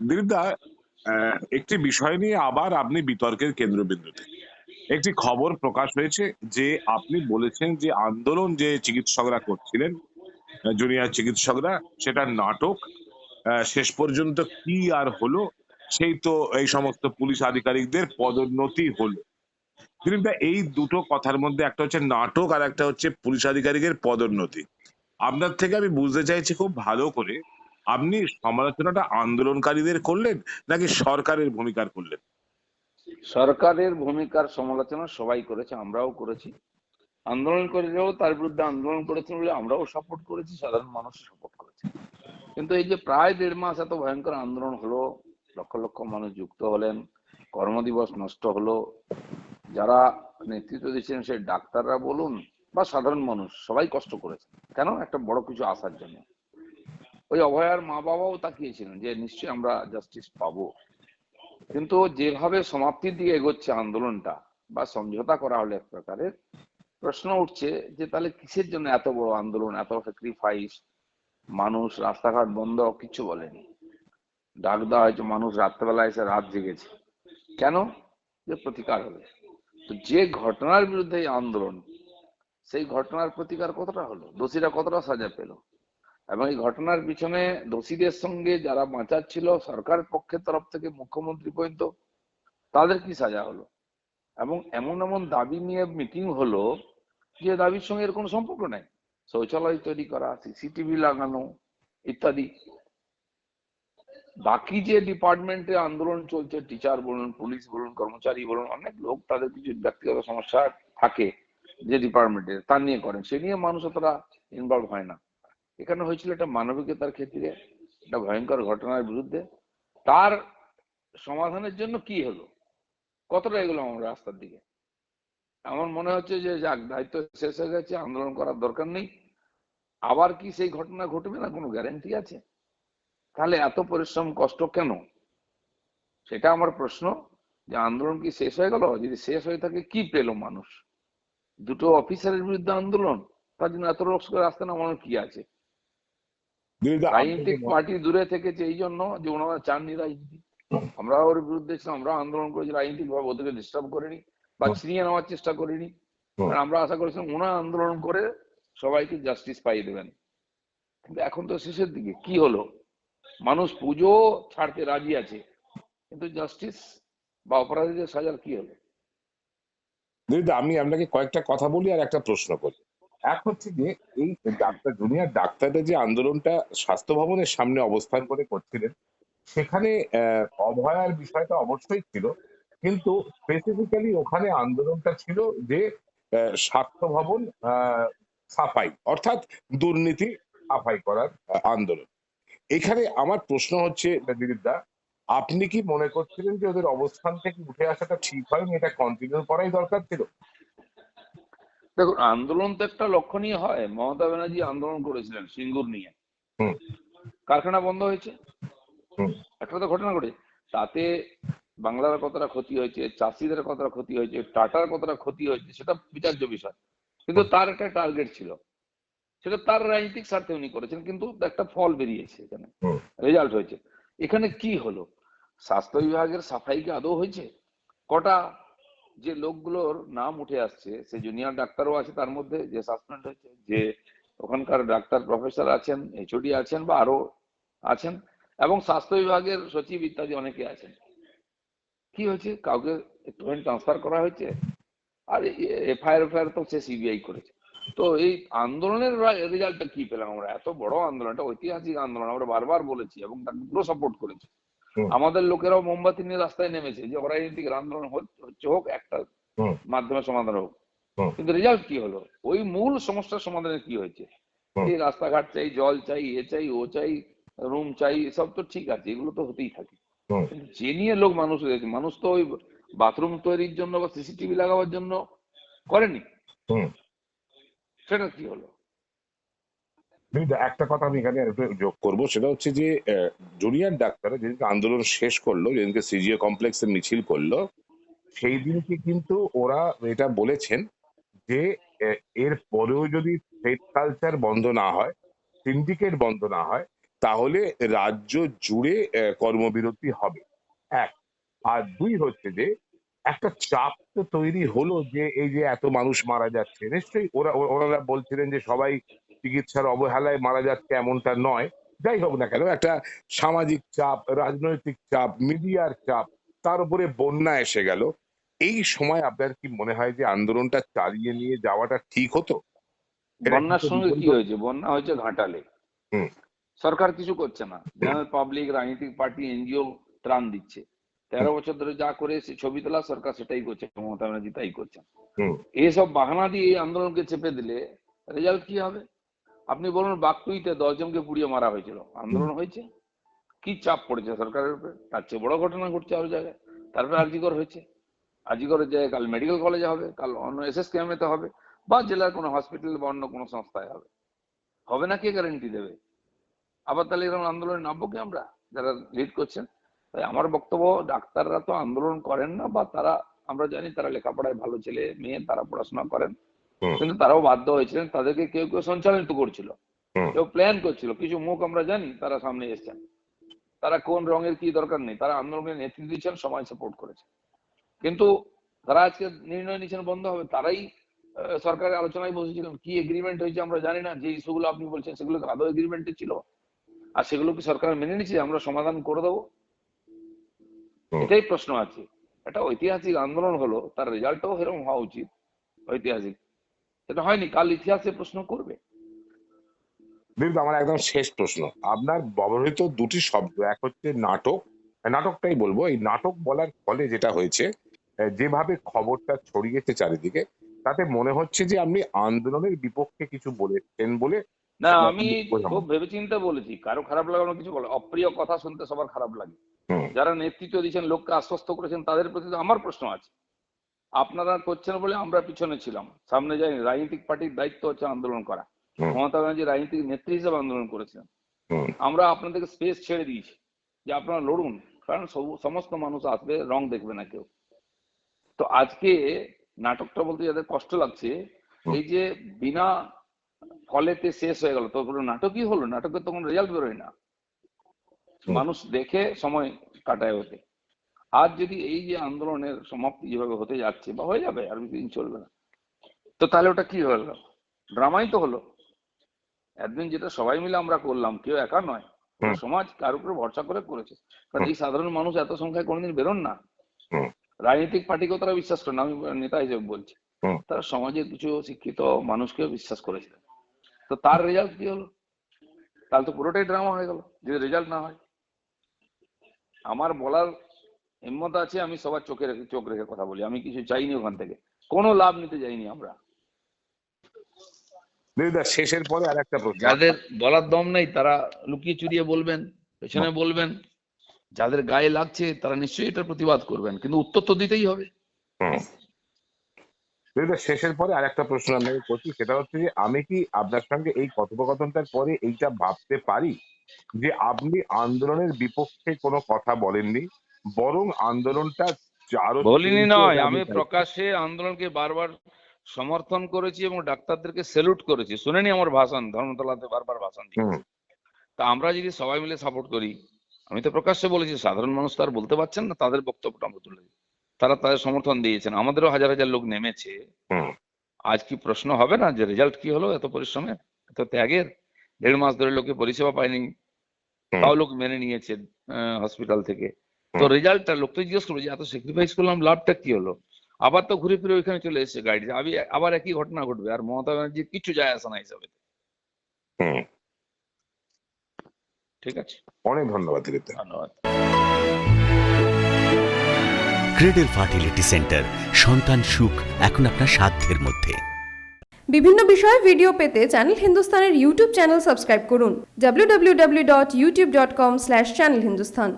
দিলীপদা একটি বিষয় নিয়ে আবার আপনি বিতর্কের কেন্দ্রবিন্দুতে। একটি খবর প্রকাশ হয়েছে যে আপনি বলেছেন যে আন্দোলন যে চিকিৎসকরা করছিলেন জুনিয়র চিকিৎসকরা সেটা নাটক শেষ পর্যন্ত কি আর হলো, সেই তো এই সমস্ত পুলিশ আধিকারিকদের পদোন্নতি হলো। দিলীপদা এই দুটো কথার মধ্যে একটা হচ্ছে নাটক আর একটা হচ্ছে পুলিশ আধিকারিকের পদোন্নতি। আপনার থেকে আমি বুঝতে চাইছি খুব ভালো করে আপনি সমালোচনাটা আন্দোলনকারীদের করলেন নাকি সরকারের ভূমিকার করলেন? সরকারের ভূমিকার সমালোচনা সবাই করেছে, আমরাও করেছি। আন্দোলন করেও তার বিরুদ্ধে আন্দোলন করেছেন বলে আমরাও সাপোর্ট করেছি, সাধারণ মানুষ সাপোর্ট করেছে। কিন্তু এই যে প্রায় দেড় মাস এত ভয়ঙ্কর আন্দোলন হলো, লক্ষ লক্ষ মানুষ যুক্ত হলেন কর্মদিবস নষ্ট হলো, যারা নেতৃত্ব দিচ্ছেন সেই ডাক্তাররা বলুন বা সাধারণ মানুষ সবাই কষ্ট করেছে। কেন? একটা বড় কিছু আসার জন্য। ওই অভয়ার মা বাবাও তাকিয়েছিলেন যে নিশ্চয়ই আমরা জাস্টিস পাবো। কিন্তু যেভাবে সমাপ্তির দিকে এগোচ্ছে আন্দোলনটা বা সমঝোতা করা হলো এক প্রকারের প্রশ্ন উঠছে যে তাহলে কিসের জন্য এত বড় আন্দোলন, এত স্যাক্রিফাইস মানুষ রাস্তাঘাট বন্ধ, কিছু বলেনি। ডাক দেওয়া হয়েছে, মানুষ রাত্রেবেলা এসে রাত জেগেছে। কেন? যে প্রতিকার হবে। তো যে ঘটনার বিরুদ্ধে এই আন্দোলন, সেই ঘটনার প্রতিকার কতটা হলো? দোষীরা কতটা সাজা পেল? এবং এই ঘটনার পিছনে দোষীদের সঙ্গে যারা বাঁচাচ্ছিল সরকার পক্ষের তরফ থেকে, মুখ্যমন্ত্রী পর্যন্ত, তাদের কি সাজা হলো? এবং এমন এমন দাবি নিয়ে মিটিং হলো যে দাবির সঙ্গে এর কোনো সম্পর্ক নাই। শৌচালয় তৈরি করা, সিসিটিভি লাগানো ইত্যাদি। বাকি যে ডিপার্টমেন্টে আন্দোলন চলছে, টিচার বলুন, পুলিশ বলুন, কর্মচারী বলুন, অনেক লোক তাদের কিছু ব্যক্তিগত সমস্যা থাকে যে ডিপার্টমেন্টে, তা নিয়ে করেন। সে নিয়ে মানুষ অতটা ইনভলভ হয় না। এখানে হয়েছিল একটা মানবিকতার ক্ষেত্রে একটা ভয়ঙ্কর ঘটনার বিরুদ্ধে। তার সমাধানের জন্য কি হলো? কতটা এগোলাম আমরা রাস্তার দিকে? আমার মনে হচ্ছে যে যাক, দায়িত্ব শেষ হয়ে গেছে, আন্দোলন করার দরকার নেই। আবার কি সেই ঘটনা ঘটবে না? কোনো গ্যারান্টি আছে? তাহলে এত পরিশ্রম, কষ্ট কেন? সেটা আমার প্রশ্ন যে আন্দোলন কি শেষ হয়ে গেল? যদি শেষ হয়ে থাকে, কি পেল মানুষ? দুটো অফিসারের বিরুদ্ধে আন্দোলন? তার জন্য এত রক্স লোক রাস্তা নামানোর কি আছে? রাজনৈতিক পার্টি দূরে থেকেছে এই জন্য যে ওনারা চাননি রাজনীতি। আমরা ওর বিরুদ্ধে আমরা আন্দোলন করেছি রাজনৈতিক ভাবে ওদেরকে ডিস্টার্ব করিনি বা। ছিনিয়ে নেওয়ার চেষ্টা করিনি। আমরা আশা করেছিলাম ওনারা আন্দোলন করে সবাইকে জাস্টিস পাইয়ে দেবেন। কিন্তু এখন তো শেষের দিকে কি হলো? মানুষ পুজো ছাড়তে রাজি আছে কিন্তু জাস্টিস বা অপরাধীদের সাজার কি হলো? আমি আপনাকে কয়েকটা কথা বলি আর একটা প্রশ্ন করি। এক হচ্ছে যে এই ডাক্তার জুনিয়র ডাক্তাররা যে আন্দোলনটা স্বাস্থ্য ভবনের সামনে অবস্থান করে করছিলেন, সেখানে অভয়ার বিষয়টা অবশ্যই ছিল। কিন্তু স্পেসিফিক্যালি ওখানে আন্দোলনটা ছিল যে স্বাস্থ্য ভবন সাফাই, অর্থাৎ দুর্নীতি সাফাই করার আন্দোলন। এখানে আমার প্রশ্ন হচ্ছে দিলীপদা আপনি কি মনে করছিলেন যে ওদের অবস্থান থেকে উঠে আসাটা ঠিক হয়নি? এটা কন্টিনিউ করাই দরকার ছিল? দেখুন আন্দোলন তো একটা লক্ষণীয় হয়। মমতা ব্যানার্জি আন্দোলন করেছিলেন সিঙ্গুর নিয়ে। কারখানা বন্ধ হয়েছে। একটা তো ঘটনা ঘটে। তাতে বাংলার কতটা ক্ষতি হয়েছে চাষিদের কতটা ক্ষতি হয়েছে টাটার কতটা ক্ষতি হয়েছে সেটা বিচার্য বিষয়। কিন্তু তার একটা টার্গেট ছিল। সেটা তার রাজনৈতিক স্বার্থে উনি করেছেন কিন্তু একটা ফল বেরিয়েছে এখানে। রেজাল্ট হয়েছে। এখানে কি হলো? স্বাস্থ্য বিভাগের সাফাই কি আদৌ হয়েছে? কটা যে লোকগুলোর নাম উঠে আসছে সে জুনিয়র ডাক্তারও আছে তার মধ্যে, যে সাসপেন্ড হয়েছে, যে ওখানকার ডাক্তার প্রফেসর আছেন এইচওডি আছেন বা আরও আছেন এবং স্বাস্থ্য বিভাগের সচিব ইত্যাদি অনেকে আছেন। কি হয়েছে? কাউকে ট্রান্সফার করা হয়েছে? আর এফআইআর এফআইআর তো সে সিবিআই করেছে। তো এই আন্দোলনের রেজাল্টটা কি পেলাম আমরা? এত বড় আন্দোলন একটা ঐতিহাসিক আন্দোলন, আমরা বারবার বলেছি এবং তাকে পুরো সাপোর্ট করেছি। আমাদের লোকেরাও মোমবাতি নিয়ে রাস্তায় নেমেছে যে অরাজনৈতিক আন্দোলন হচ্ছে হচ্ছে হোক একটা মাধ্যমে সমাধান হোক। কিন্তু রেজাল্ট কি হলো? ওই মূল সমস্যার সমাধানে কি হয়েছে? এই রাস্তাঘাট চাই জল চাই এ চাই ও চাই রুম চাই এসব তো ঠিক আছে এগুলো তো হতেই থাকে। যে নিয়ে লোক মানুষ হয়েছে মানুষ তো ওই বাথরুম তৈরির জন্য বা সিসিটিভি লাগাবার জন্য করেনি। সেটা কি হলো? একটা কথা আমি এখানে যোগ করব, সেটা হচ্ছে যে জুনিয়র ডাক্তার যেদিনকে আন্দোলন শেষ করল, যেদিনকে সিজিও কমপ্লেক্সে মিছিল করল, সেই দিনকে কিন্তু ওরা এটা বলেছেন যে এর পরেও যদি ফেড কালচার বন্ধ না হয় সিন্ডিকেট বন্ধ না হয়, তাহলে রাজ্য জুড়ে কর্মবিরতি হবে। এক। আর দুই হচ্ছে যে, একটা চাপ তো তৈরি হলো যে, এই যে এত মানুষ মারা যাচ্ছে, নিশ্চয়ই ওরা ওনারা বলছিলেন যে সবাই চিকিৎসার অবহেলায় মারা যাচ্ছে এমনটা নয়। যাই হোক না কেন একটা সামাজিক চাপ রাজনৈতিক চাপ মিডিয়ার চাপ তার উপরে বন্যা এসে গেল। এই সময় আপনার কি মনে হয় যে আন্দোলনটা চালিয়ে নিয়ে যাওয়াটা ঠিক হতো? বন্যার সঙ্গে কি হয়েছে? বন্যা হয়েছে ঘাটালে। সরকার কিছু করছে না। জেনারেল পাবলিক রাজনৈতিক পার্টি এনজিও ত্রাণ দিচ্ছে। তেরো বছর ধরে যা করে এসে ছবি তোলা সরকার সেটাই করছে মমতা ব্যানার্জি তাই করছেন। এইসব বাহানা দিয়ে এই আন্দোলনকে চেপে দিলে রেজাল্ট কি হবে? আপনি বলুন বাকটুইতে দশজনকে পুড়িয়ে মারা হয়েছিল। আন্দোলন হয়েছে? কি চাপ পড়েছে সরকারের উপরে? তার চেয়ে বড় ঘটনা ঘটছে আরও জায়গায়। তারপরে আরজিকর হয়েছে? আরজিকরের জায়গায় কাল মেডিকেল কলেজে হবে কাল অন্য এস এস কেমেতে হবে বা জেলার কোনো হসপিটাল বা অন্য কোনো সংস্থায় হবে। হবে না কে গ্যারেন্টি দেবে? আবার তাহলে এরকম আন্দোলনে নামবো কি আমরা? যারা লিড করছেন তাই আমার বক্তব্য ডাক্তাররা তো আন্দোলন করেন না বা তারা আমরা জানি তারা লেখাপড়ায় ভালো ছেলে মেয়ে তারা পড়াশোনা করেন। কিন্তু তারাও বাধ্য হয়েছিলেন তাদেরকে কেউ কেউ সঞ্চালিত করছিল। কেউ প্ল্যান করছিল কিছু মুখ আমরা জানি তারা সামনে এসেছেন। তারা কোন রঙের কি দরকার নেই তারা আন্দোলনের নেতৃত্ব দিচ্ছেন সমাজ সাপোর্ট করেছে। কিন্তু তারা আজকে নির্ণয় নিচ্ছেন বন্ধ হবে তারাই সরকারের আলোচনায় বসেছিলেন কি এগ্রিমেন্ট হয়েছে আমরা জানি না যে ইস্যুগুলো আপনি বলছেন সেগুলো আদৌ এগ্রিমেন্টে ছিল? আর সেগুলো কি সরকার মেনে নিচ্ছে আমরা সমাধান করে দেবো? এটাই প্রশ্ন আছে। একটা ঐতিহাসিক আন্দোলন হলো তার রেজাল্টও এরকম হওয়া উচিত ঐতিহাসিক। সেটা হয়নি কাল ইতিহাসে প্রশ্ন করবে। কিন্তু আমার একদম শেষ প্রশ্ন। আপনার ব্যবহৃত দুটি শব্দ এক হচ্ছে নাটক। নাটকটাই বলব এই নাটক বলার ফলে যেটা হয়েছে যেভাবে খবরটা ছড়িয়েছে চারিদিকে তাতে মনে হচ্ছে যে আপনি আন্দোলনের বিপক্ষে কিছু বলেছেন বলে না আমি। খুব ভেবেচিন্তে বলেছি কারও খারাপ লাগানো কিছু বলে অপ্রিয় কথা শুনতে সবার খারাপ লাগে। যারা নেতৃত্ব দিয়েছেন লোককে আশ্বস্ত করেছেন তাদের প্রতি তো আমার প্রশ্ন আছে। আপনারা করছেন বলে আমরা পিছনে ছিলাম। সামনে যাই রাজনৈতিক পার্টির দায়িত্ব হচ্ছে আন্দোলন করা। মমতা ব্যানার্জি রাজনৈতিক নেত্রী হিসেবে আন্দোলন করেছিলেন। আমরা আপনাদেরকে স্পেস ছেড়ে দিয়েছি যে আপনারা লড়ুন। কারণ সমস্ত মানুষ আসবে রং দেখবে না কেউ। তো আজকে নাটকটা বলতে যাদের কষ্ট লাগছে এই যে বিনা ফলেতে শেষ হয়ে গেল তো নাটকই হলো। নাটকের তখন রেজাল্ট বেরোয় না। মানুষ দেখে সময় কাটায় হতে আজ যদি এই যে আন্দোলনের সমাপ্তি যেভাবে হতে যাচ্ছে বা হয়ে যাবে আর বেশি দিন চলবে না তো তাহলে ওটা কি হলো? ড্রামাই তো হলো। একদিন যেটা সবাই মিলে আমরা করলাম কেউ একা নয় সমাজ কার উপরে ভরসা করে করেছে। কারণ এই সাধারণ মানুষ এত সংখ্যায় কোনোদিন বেরোন না। রাজনৈতিক পার্টিকেও তারা বিশ্বাস করে না আমি নেতা হিসেবে বলছি। তারা সমাজের কিছু শিক্ষিত মানুষকেও বিশ্বাস করেছিলেন তো তার রেজাল্ট কি হলো? তাহলে তো পুরোটাই ড্রামা হয়ে গেল যদি রেজাল্ট না হয়। আমার বলার হিম্মত আছে আমি সবার চোখে রেখে চোখ রেখে কথা বলি। আমি কিছু চাইনি ওখান থেকে। কোনো লাভ নিতে যাইনি আমরা। শেষের পরে আর একটা প্রশ্ন। যাদের বলার দম নেই তারা লুকিয়ে চুরিয়ে বলবেন পেছনে বলবেন। যাদের গায়ে লাগছে তারা নিশ্চয়ই এটার প্রতিবাদ করবেন। কিন্তু উত্তর তো দিতেই হবে। শেষের পরে আর একটা প্রশ্ন আপনাকে করছি সেটা হচ্ছে যে আমি কি আপনার সঙ্গে এই কথোপকথনটার পরে এইটা ভাবতে পারি যে আপনি আন্দোলনের বিপক্ষে কোনো কথা বলেননি? বরং আন্দোলনটা বলিনি নয় আমি প্রকাশ্যে আন্দোলনকে বারবার সমর্থন করেছি এবং ডাক্তারদেরকে স্যালুট করেছি। শুনেনি আমার ভাষণ ধর্মতলাতে বারবার ভাষণ দিই তা আমরা যদি সবাই মিলে সাপোর্ট করি আমি তো প্রকাশ্যে বলেছি সাধারণ মানুষ তো আর বলতে পারছেন না তাদের বক্তব্যটা আমরা তুলে তারা তাদের সমর্থন দিয়েছেন। আমাদেরও হাজার হাজার লোক নেমেছে। আজ কি প্রশ্ন হবে না যে রেজাল্ট কি হলো এত পরিশ্রমের এত ত্যাগের? দেড় মাস ধরে লোকে পরিষেবা পায়নি। তাও লোক মেনে নিয়েছে হসপিটাল থেকে। তো রেজাল্টটা লোক তো জিজ্ঞেস করবে যে এত স্যাক্রিফাইস করলাম লাভটা কি হলো? আবার তো ঘুরে ফিরে ওইখানে চলে এসেছে গাড়ি। আমি আবার একই ঘটনা ঘটবে। আর মমতা ব্যানার্জির কিছু যায় আসে না হিসাবে। ঠিক আছে? অনেক ধন্যবাদ ধন্যবাদ। ক্রেডেল ফার্টিলিটি সেন্টার সন্তান সুখ এখন আপনার সাধ্যের মধ্যে। বিভিন্ন বিষয়ে ভিডিও পেতে চ্যানেল হিন্দুস্তানের ইউটিউব চ্যানেল সাবস্ক্রাইব করুন। www.youtube.com/channelhindustan